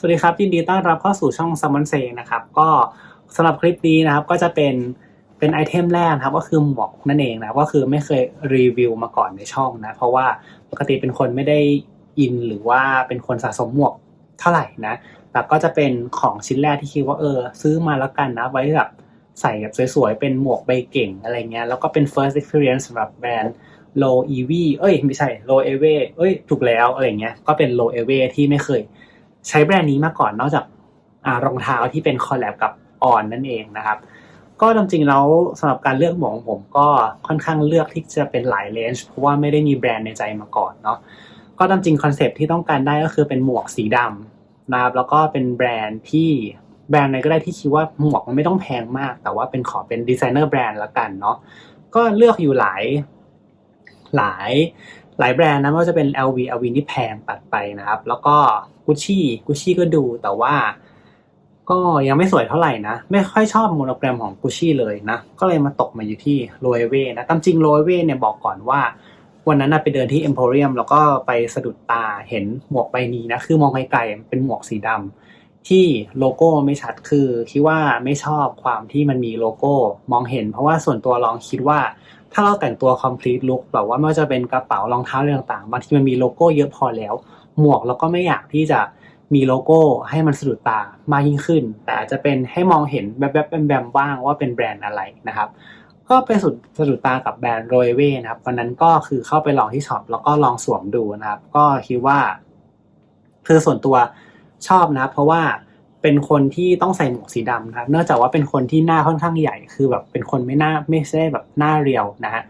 สวัสดีครับยินดีต้อนรับเข้าสู่ช่อง s ซ m มอนเซนะครับก็สำหรับคลิปนี้นะครับก็จะเป็นเป็นไอเทมแรกนะครับก็คือหมวกนั่นเองนะก็คือไม่เคยรีวิวมาก่อนในช่องนะเพราะว่าปกติเป็นคนไม่ได้อินหรือว่าเป็นคนสะสมหมวกเท่าไหร่นะแต่ก็จะเป็นของชิ้นแรกที่คิดว่าเออ ซื้อมาแล้วกันนะไว้แบบใส่แบบสวยๆ เป็นหมวกใบเก่งอะไรเงี้ยแล้วก็เป็น first experience สำหรับแบรนด์ low ev เอ้ยไม่ใช่ low ev เอ้ยถูกแล้วอะไรเงี้ยก็เป็น low ev ที่ไม่เคย ใช้แบรนด์นี้มาก่อนนอกจากรองเท้าที่เป็นคอลแลบกับออนนั่นเองนะครับ ก็จริงๆแล้วสำหรับการเลือกหมวกของผมก็ค่อนข้างเลือกที่จะเป็นหลายเลนส์เพราะว่าไม่ได้มีแบรนด์ในใจมาก่อนเนาะก็จริงๆคอนเซปที่ต้องการได้ก็คือเป็นหมวกสีดำนะครับแล้วก็เป็นแบรนด์ที่แบรนด์ไหนก็ได้ที่คิดว่าหมวกมันไม่ต้องแพงมาก แต่ว่าเป็นขอเป็นดีไซเนอร์แบรนด์ละกันเนาะก็เลือกอยู่หลายหลายหลายแบรนด์นะไม่ว่าจะเป็น LV LV นี่แพงตัดไปนะครับ แล้วก็ กุชชี่กุชชี่ก็ดูแต่ว่า ก็ยังไม่สวยเท่าไหร่นะ ไม่ค่อยชอบโมโนแกรมของกุชชี่เลยนะ ก็เลยมาตกมาอยู่ที่โรเอเวนะตามจริงโรเอเวเนี่ยบอกก่อนว่า วันนั้นไปเดินที่เอ็มโพเรียมแล้วก็ไปสะดุดตาเห็นหมวกใบนี้นะ คือมองไกลๆเป็นหมวกสีดำที่โลโก้ไม่ชัดคือ คิดว่าไม่ชอบความที่มันมีโลโก้มองเห็น เพราะว่าส่วนตัวลองคิดว่าถ้าเราแต่งตัว complete look แบบว่าไม่ว่าจะเป็นกระเป๋ารองเท้าอะไรต่างๆบางทีมันมีโลโก้เยอะพอแล้ว หมวกเราก็ไม่อยากที่จะมีโลโก้ให้มันสะดุดตามากยิ่งขึ้น แต่อาจจะเป็นให้มองเห็นแบบแบบแบมๆบ้างว่าเป็นแบรนด์อะไรนะครับ ก็ไปสุดสะดุดตากับแบรนด์โรยเว่นะครับวันนั้นก็คือเข้าไปลองที่ช็อปแล้วก็ลองสวมดูนะครับ ก็คิดว่า คือส่วนตัวชอบนะ เพราะว่าเป็นคนที่ต้องใส่หมวกสีดำนะครับเนื่องจากว่าเป็นคนที่หน้าค่อนข้างใหญ่ คือแบบเป็นคนไม่หน้าไม่ใช่แบบหน้าเรียวนะฮะ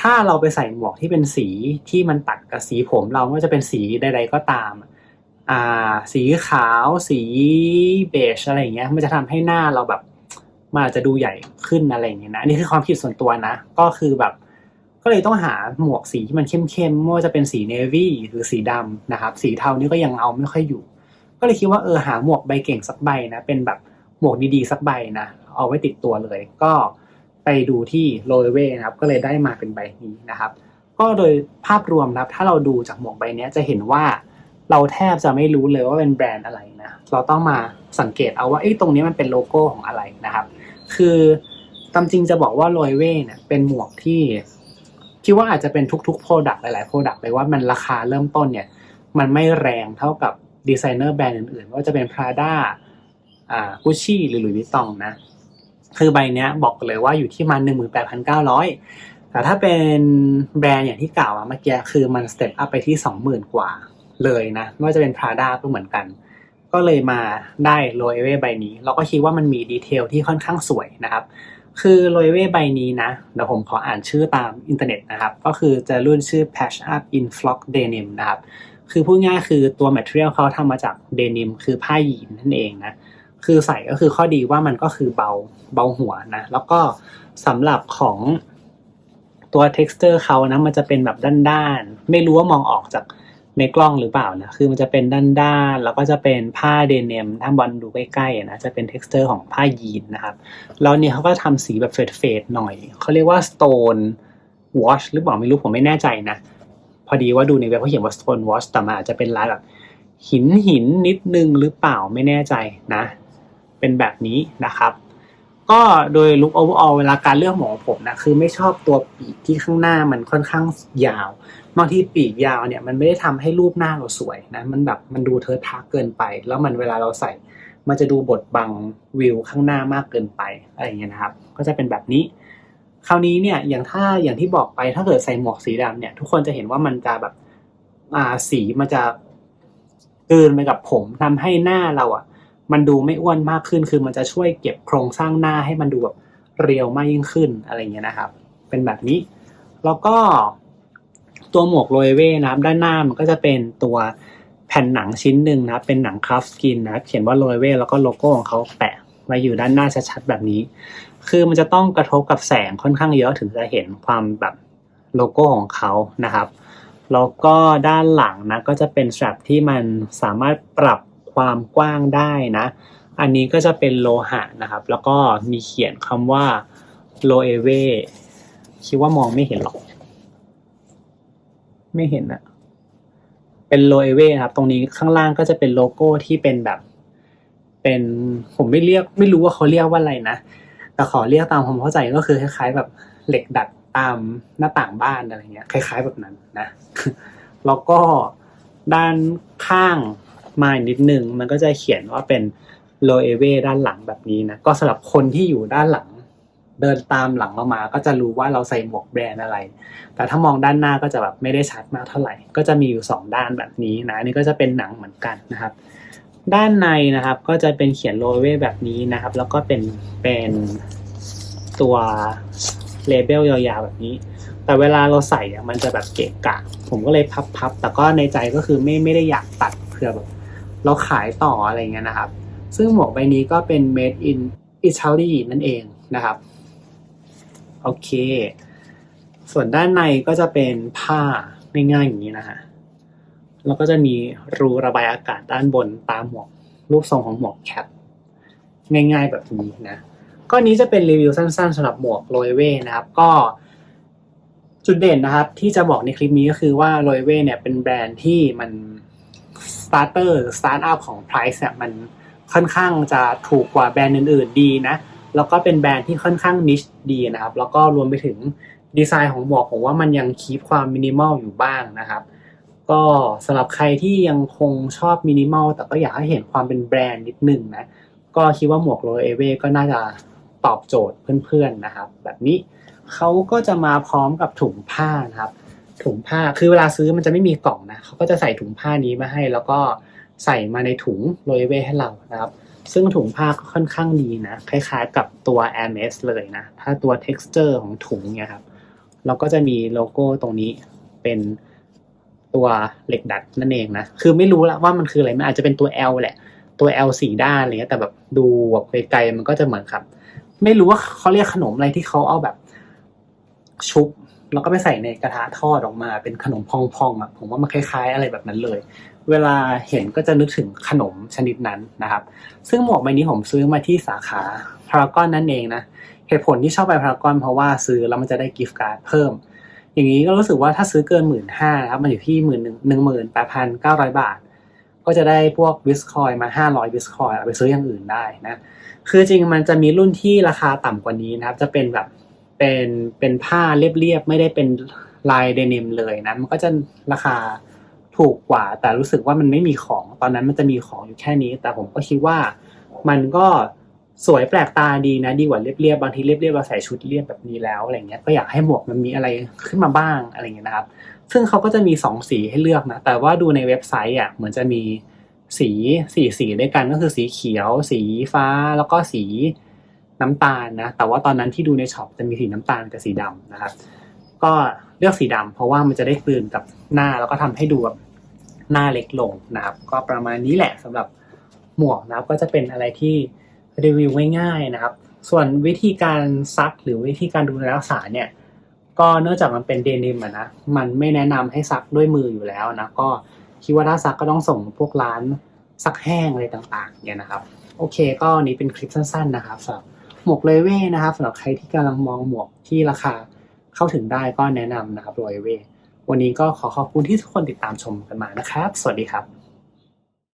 ถ้าเราไปใส่หมวกที่เป็นสีที่มันตัดกับสีผมเราไม่ว่าจะเป็นสีใดๆก็ตามอ่าสีขาวสีเบจอะไรเงี้ย มันจะทำให้หน้าเราแบบมันอาจจะดูใหญ่ขึ้นอะไรเงี้ยนะอันนี่คือความคิดส่วนตัวนะ ก็คือแบบ ก็เลยต้องหาหมวกสีที่มันเข้มๆไม่ว่าจะเป็นสีเนวี่หรือสีดำนะครับ สีเทานี่ก็ยังเอาไม่ค่อยอยู่ ก็เลยคิดว่าเออหาหมวกใบเก่งสักใบนะ เป็นแบบหมวกดีๆสักใบนะ เอาไว้ติดตัวเลย ก็ ไปดูที่โรเว่นะครับก็เลยได้มาเป็นใบนี้นะครับ ก็โดยภาพรวมนะครับถ้าเราดูจากหมวกใบนี้จะเห็นว่าเราแทบจะไม่รู้เลยว่าเป็นแบรนด์อะไรนะเราต้องมาสังเกตเอาว่าไอ้ตรงนี้มันเป็นโลโก้ของอะไรนะครับ คือตามจริงจะบอกว่าโรเว่เนี่ยเป็นหมวกที่คิดว่าอาจจะเป็นทุกๆ Product หลายๆ Product เลยว่ามันราคาเริ่มต้นเนี่ยมันไม่แรงเท่ากับดีไซเนอร์แบรนด์อื่นๆว่าจะเป็น Prada อ่า Gucci หรือ Louis Vuitton นะ คือใบเนี้ยบอกเลยว่าอยู่ที่มัน18,900แปดพันเก้าร้อยแต่ถ้าเป็นแบรนด์อย่างที่กล่าวมาเมื่อกี้คือมันสเต็ปอัพไปที่20,000กว่าเลยนะไม่ว่าจะเป็น Prada ก็เหมือนกัน ก็เลยมาได้โรเอเว่ใบนี้ เราก็คิดว่ามันมีดีเทลที่ค่อนข้างสวยนะครับคือโรเอเว่ใบนี้นะเดี๋ยวผมขออ่านชื่อตามอินเทอร์เน็ตนะครับ ก็คือจะรุ่นชื่อ Patch Up in Flock Denim นะครับ คือพูดง่ายคือตัว material เขาทำมาจากเดนิมคือผ้ายีนนั่นเองนะ คือใส่ก็คือข้อดีว่ามันก็คือเบาเบาหัวนะ แล้วก็สำหรับของตัว texture เขานะมันจะเป็นแบบด้านๆ ไม่รู้ว่ามองออกจากในกล้องหรือเปล่านะ คือมันจะเป็นด้านๆ แล้วก็จะเป็นผ้าเดนิมถ้าบอลดูใกล้ๆนะ จะเป็น texture ของผ้ายีนนะครับ แล้วเนี่ยเขาก็ทำสีแบบเฟดๆหน่อย เขาเรียกว่า stone wash หรือเปล่าไม่รู้ผมไม่แน่ใจนะ พอดีว่าดูในเว็บเขาเขียนว่า stone wash แต่มันอาจจะเป็นลายแบบหินหินนิดนึงหรือเปล่าไม่แน่ใจนะ เป็นแบบนี้นะครับ ก็โดย look overall เวลาการเลือกหมวกของผมนะคือไม่ชอบตัวปีกที่ข้างหน้ามันค่อนข้างยาวบางทีปีกยาวเนี่ยมันไม่ได้ทำให้รูปหน้าเราสวยนะมันแบบมันดูเทอะทะเกินไป แล้วมันเวลาเราใส่ มันจะดูบดบังวิวข้างหน้ามากเกินไปอะไรอย่างเงี้ยนะครับ ก็จะเป็นแบบนี้ คราวนี้เนี่ยอย่างถ้าอย่างที่บอกไปถ้าเกิดใส่หมวกสีดำเนี่ย ทุกคนจะเห็นว่ามันจะแบบอ่าสีมันจะกลืนไปกับผมทำให้หน้าเราอะ มันดูไม่อ้วนมากขึ้น คือมันจะช่วยเก็บโครงสร้างหน้าให้มันดูแบบเรียวมากยิ่งขึ้นอะไรเงี้ยนะครับ เป็นแบบนี้ แล้วก็ตัวหมวกโรเวนะครับ ด้านหน้ามันก็จะเป็นตัวแผ่นหนังชิ้นหนึ่งนะครับ เป็นหนังคราฟสกินนะครับ เขียนว่าโรเวแล้วก็โลโก้ของเขาแปะไว้อยู่ด้านหน้าชัดๆแบบนี้ คือมันจะต้องกระทบกับแสงค่อนข้างเยอะถึงจะเห็นความแบบโลโก้ของเขานะครับแล้วก็ด้านหลังนะก็จะเป็นส t ร a p ที่มันสามารถปรับ ความกว้างได้นะ อันนี้ก็จะเป็นโลหะนะครับ แล้วก็มีเขียนคำว่าโลเอเวคิดว่ามองไม่เห็นหรอก ไม่เห็นอะเป็นโลเอเวนะครับ ตรงนี้ข้างล่างก็จะเป็นโลโก้ที่เป็นแบบ เป็นผมไม่เรียกไม่รู้ว่าเขาเรียกว่าอะไรนะ แต่ขอเรียกตามความเข้าใจก็คือคล้ายๆ แบบเหล็กดัดตามหน้าต่างบ้านอะไรเงี้ย คล้าย ๆ แบบนั้นนะ แล้วก็ด้านข้าง มากนิดนึง มันก็จะเขียนว่าเป็นโลเอเวด้านหลังแบบนี้นะ ก็สำหรับคนที่อยู่ด้านหลัง เดินตามหลังเรามา ก็จะรู้ว่าเราใส่หมวกแบรนด์อะไร แต่ถ้ามองด้านหน้าก็จะแบบไม่ได้ชัดมากเท่าไหร่ ก็จะมีอยู่สองด้านแบบนี้นะอันนี่ก็จะเป็นหนังเหมือนกันนะครับ ด้านในนะครับก็จะเป็นเขียนโลเวแบบนี้นะครับ แล้วก็เป็นเป็นตัวเลเบลยาวๆแบบนี้ แต่เวลาเราใส่อะมันจะแบบเกะกะ ผมก็เลยพับๆ แต่ก็ในใจก็คือไม่ไม่ได้อยากตัดเพื่อแบบ เราขายต่ออะไรเงี้ยนะครับ ซึ่งหมวกใบนี้ก็เป็น made in Italy นั่นเองนะครับ โอเค ส่วนด้านในก็จะเป็นผ้าง่ายๆอย่างนี้นะฮะแล้วก็จะมีรูระบายอากาศด้านบนตามหมวก รูปทรงของหมวกแคปง่ายๆแบบนี้นะก็นี้จะเป็นรีวิวสั้นๆสำหรับหมวกโรยเว่นะครับ ก็จุดเด่นนะครับ ที่จะบอกในคลิปนี้ก็คือว่าโรยเว่เนี่ยเป็นแบรนด์ที่มัน สตาร์เตอร์สตาร์ทอัพของ Price เนี่ยมันค่อนข้างจะถูกกว่าแบรนด์อื่น ๆ ดีนะแล้วก็เป็นแบรนด์ที่ค่อนข้างนิชดีนะครับ แล้วก็รวมไปถึงดีไซน์ของหมวกผมว่ามันยังคีปความมินิมอลอยู่บ้างนะครับ ก็สำหรับใครที่ยังคงชอบมินิมอลแต่ก็อยากให้เห็นความเป็นแบรนด์นิดนึงนะก็คิดว่าหมวกโรเอเวก็น่าจะตอบโจทย์เพื่อนๆนะครับ แบบนี้เขาก็จะมาพร้อมกับถุงผ้านะครับ ถุงผ้าคือเวลาซื้อมันจะไม่มีกล่องนะเขาก็จะใส่ถุงผ้านี้มาให้ แล้วก็ใส่มาในถุงโรเอเวให้เรานะครับ ซึ่งถุงผ้าก็ค่อนข้างดีนะคล้ายๆ กับตัว a m s เลยนะ ถ้าตัว texture ของถุงเนี่ยครับเราก็จะมีโลโก้ตรงนี้เป็นตัวเหล็กดัดนั่นเองนะคือไม่รู้ละว่ามันคืออะไรมันอาจจะเป็นตัว L แหละตัว L สี่ด้านอะไรเงี้ยแต่แบบดูแบบไกลๆมันก็จะเหมือนครับ ไม่รู้ว่าเขาเรียกขนมอะไรที่เขาเอาแบบชุบ แล้วก็ไปใส่ในกระทะทอดออกมาเป็นขนมพองๆอะผมว่ามันคล้าย ๆ อะไรแบบนั้นเลย เวลาเห็นก็จะนึกถึงขนมชนิดนั้นนะครับ ซึ่งหมวกใบนี้ผมซื้อมาที่สาขาพารากอนนั่นเองนะเหตุผลที่ชอบไปพารากอนเพราะว่าซื้อแล้วมันจะได้กิฟต์การ์ดเพิ่ม อย่างนี้ก็รู้สึกว่าถ้าซื้อเกินหมื่นห้าครับมันอยู่ที่หมื่นหนึ่งหนึ่งหมื่นแปดพันเก้าร้อยบาท ก็จะได้พวกวิสคอยมาห้าร้อยวิสคอยเอาไปซื้ออย่างอื่นได้นะคือจริงมันจะมีรุ่นที่ราคาต่ำกว่านี้นะครับ จะเป็นแบบ เป็นเป็นผ้าเรียบๆไม่ได้เป็นลายเดนิมเลยนะมันก็จะราคาถูกกว่า แต่รู้สึกว่ามันไม่มีของ ตอนนั้นมันจะมีของอยู่แค่นี้ แต่ผมก็คิดว่ามันก็สวยแปลกตาดีนะ ดีกว่าเรียบๆบางทีเรียบๆเราใส่ชุดเรียบแบบนี้แล้วอะไรเงี้ยก็อยากให้หมวกมันมีอะไรขึ้นมาบ้างอะไรเงี้ยนะครับ ซึ่งเขาก็จะมีสองสีให้เลือกนะ แต่ว่าดูในเว็บไซต์อะเหมือนจะมีสีสี่สีด้วยกันก็คือสีเขียว สีฟ้าแล้วก็สี น้ำตาลนะ แต่ว่าตอนนั้นที่ดูในช็อปจะมีสีน้ำตาลกับสีดำนะครับ ก็เลือกสีดำเพราะว่ามันจะได้กลืนกับหน้าแล้วก็ทำให้ดูแบบหน้าเล็กลงนะครับ ก็ประมาณนี้แหละสำหรับหมวกนะครับ ก็จะเป็นอะไรที่รีวิวง่ายๆนะครับ ส่วนวิธีการซักหรือวิธีการดูแลรักษาเนี่ย ก็เนื่องจากมันเป็นเดนิมอะนะ มันไม่แนะนำให้ซักด้วยมืออยู่แล้วนะ ก็คิดว่าถ้าซักก็ต้องส่งพวกร้านซักแห้งอะไรต่างๆเนี่ยนะครับ โอเค ก็นี้เป็นคลิปสั้น ๆ นะครับสำหรับ หมวกเลเว่นะครับสำหรับใครที่กำลังมองหมวกที่ราคาเข้าถึงได้ก็แนะนำนะครับโรยเว่วันนี้ก็ขอขอบคุณที่ทุกคนติดตามชมกันมานะครับ สวัสดีครับ